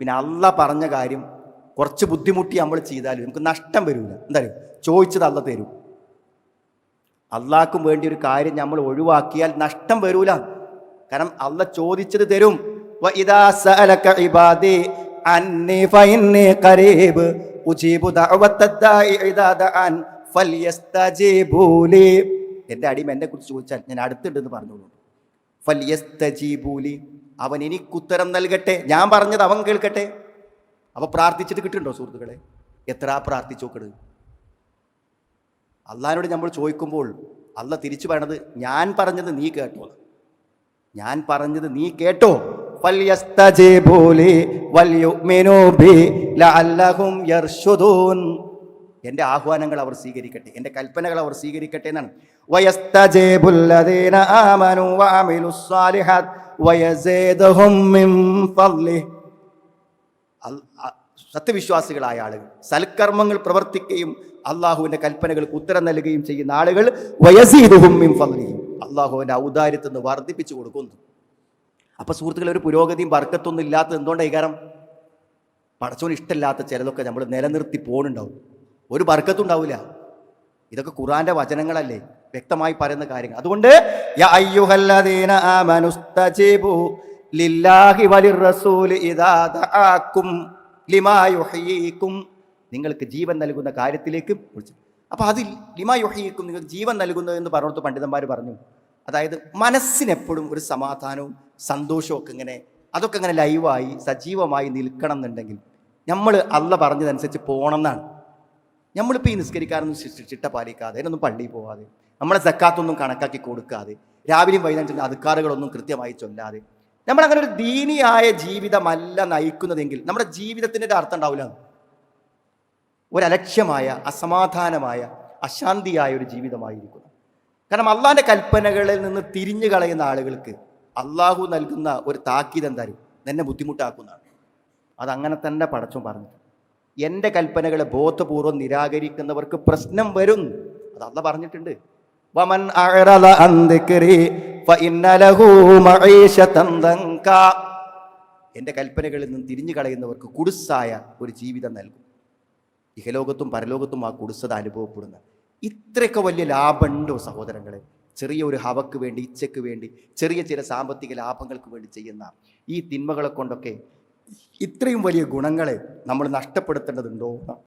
പിന്നെ അല്ല പറഞ്ഞ കാര്യം കുറച്ച് ബുദ്ധിമുട്ടി നമ്മൾ ചെയ്താലും നമുക്ക് നഷ്ടം വരില്ല എന്തായാലും ചോദിച്ചത് അല്ല തരും. അള്ളാക്കും വേണ്ടി ഒരു കാര്യം നമ്മൾ ഒഴിവാക്കിയാൽ നഷ്ടം വരൂല. കാരണം അല്ല ചോദിച്ചത് തരും. എന്റെ അടിമ എന്നെ കുറിച്ച് ചോദിച്ചാൽ ഞാൻ അടുത്തുണ്ടെന്ന് പറഞ്ഞോളൂ. അവൻ എനിക്കുത്തരം നൽകട്ടെ. ഞാൻ പറഞ്ഞത് അവൻ കേൾക്കട്ടെ. അവ പ്രാർത്ഥിച്ചിട്ട് കിട്ടുന്നുണ്ടോ സുഹൃത്തുക്കളെ? എത്ര പ്രാർത്ഥിച്ചു നോക്കണത് അള്ളഹാനോട് നമ്മൾ ചോദിക്കുമ്പോൾ അള്ള തിരിച്ചു പറയണത് ഞാൻ പറഞ്ഞത് നീ കേട്ടോ. ഞാൻ പറഞ്ഞത് നീ കേട്ടോ. എന്റെ ആഹ്വാനങ്ങൾ അവർ സ്വീകരിക്കട്ടെ. എന്റെ കൽപ്പനകൾ അവർ സ്വീകരിക്കട്ടെ എന്നാണ്. സത്യവിശ്വാസികളായ ആളുകൾ സൽക്കർമ്മങ്ങൾ പ്രവർത്തിക്കുകയും അള്ളാഹുവിന്റെ കൽപ്പനകൾക്ക് ഉത്തരം നൽകുകയും ചെയ്യുന്ന ആളുകൾ വയസീദുഹുമ്മിം ഫർലിയും അള്ളാഹുവിന്റെ വർദ്ധിപ്പിച്ചു കൊടുക്കുന്നു. അപ്പോൾ സുഹൃത്തുക്കളെ ഒരു പുരോഗതിയും വർക്കത്തൊന്നും ഇല്ലാത്തത് എന്തുകൊണ്ടാണ് കാരണം? പടച്ചോന് ഇഷ്ടമില്ലാത്ത ചിലതൊക്കെ നമ്മൾ നിലനിർത്തി പോകുന്നുണ്ടാവും ഒരു വർക്കത്തുണ്ടാവില്ല ഇതൊക്കെ ഖുറാന്റെ വചനങ്ങളല്ലേ വ്യക്തമായി പറയുന്ന കാര്യങ്ങൾ. അതുകൊണ്ട് നിങ്ങൾക്ക് ജീവൻ നൽകുന്ന കാര്യത്തിലേക്ക് വിളിച്ചു. അപ്പോൾ അതിൽ ലിമാ യുഹ്യീക്കും നിങ്ങൾക്ക് ജീവൻ നൽകുന്നത് എന്ന് പറഞ്ഞിടത്ത് പണ്ഡിതന്മാർ പറഞ്ഞു. അതായത് മനസ്സിനെപ്പോഴും ഒരു സമാധാനവും സന്തോഷവും ഇങ്ങനെ അതൊക്കെ ഇങ്ങനെ ലൈവായി സജീവമായി നിൽക്കണം എന്നുണ്ടെങ്കിൽ നമ്മൾ അല്ല പറഞ്ഞതനുസരിച്ച് പോകണം എന്നാണ്. നമ്മളിപ്പോൾ ഈ നിസ്കരിക്കാനൊന്നും ചിട്ട പാലിക്കാതെ അതിനൊന്നും പള്ളിയിൽ പോവാതെ നമ്മളെ സക്കാത്തൊന്നും കണക്കാക്കി കൊടുക്കാതെ രാവിലെയും വൈകുന്നേരം അധികാറുകളൊന്നും കൃത്യമായി ചൊല്ലാതെ നമ്മളങ്ങനെ ഒരു ദീനിയായ ജീവിതമല്ല നയിക്കുന്നതെങ്കിൽ നമ്മുടെ ജീവിതത്തിന്റെ ഒരു അർത്ഥം ഉണ്ടാവില്ല. ഒരലക്ഷ്യമായ അസമാധാനമായ അശാന്തിയായ ഒരു ജീവിതമായിരിക്കുന്നു. കാരണം അള്ളാഹിന്റെ കൽപ്പനകളിൽ നിന്ന് തിരിഞ്ഞു കളയുന്ന ആളുകൾക്ക് അള്ളാഹു നൽകുന്ന ഒരു താക്കീത് എന്തായാലും എന്നെ ബുദ്ധിമുട്ടാക്കുന്നതാണ്. അതങ്ങനെ തന്നെ പടച്ചും പറഞ്ഞു എന്റെ കൽപ്പനകളെ ബോധപൂർവം നിരാകരിക്കുന്നവർക്ക് പ്രശ്നം വരും. അത് അല്ല പറഞ്ഞിട്ടുണ്ട്. വമൻ. എന്റെ കൽപ്പനകളിൽ നിന്ന് തിരിഞ്ഞു കളയുന്നവർക്ക് കുടുസായ ഒരു ജീവിതം നൽകും. ഇഹലോകത്തും പരലോകത്തും ആ കുടുസത അനുഭവപ്പെടുന്ന ഇത്രയൊക്കെ വലിയ ലാഭമുണ്ടോ സഹോദരങ്ങളെ? ചെറിയ ഒരു ഹവക്ക് വേണ്ടി ഇച്ഛയ്ക്ക് വേണ്ടി ചെറിയ ചില സാമ്പത്തിക ലാഭങ്ങൾക്ക് വേണ്ടി ചെയ്യുന്ന ഈ തിന്മകളെ കൊണ്ടൊക്കെ ഇത്രയും വലിയ ഗുണങ്ങളെ നമ്മൾ നഷ്ടപ്പെടുത്തേണ്ടതുണ്ടോ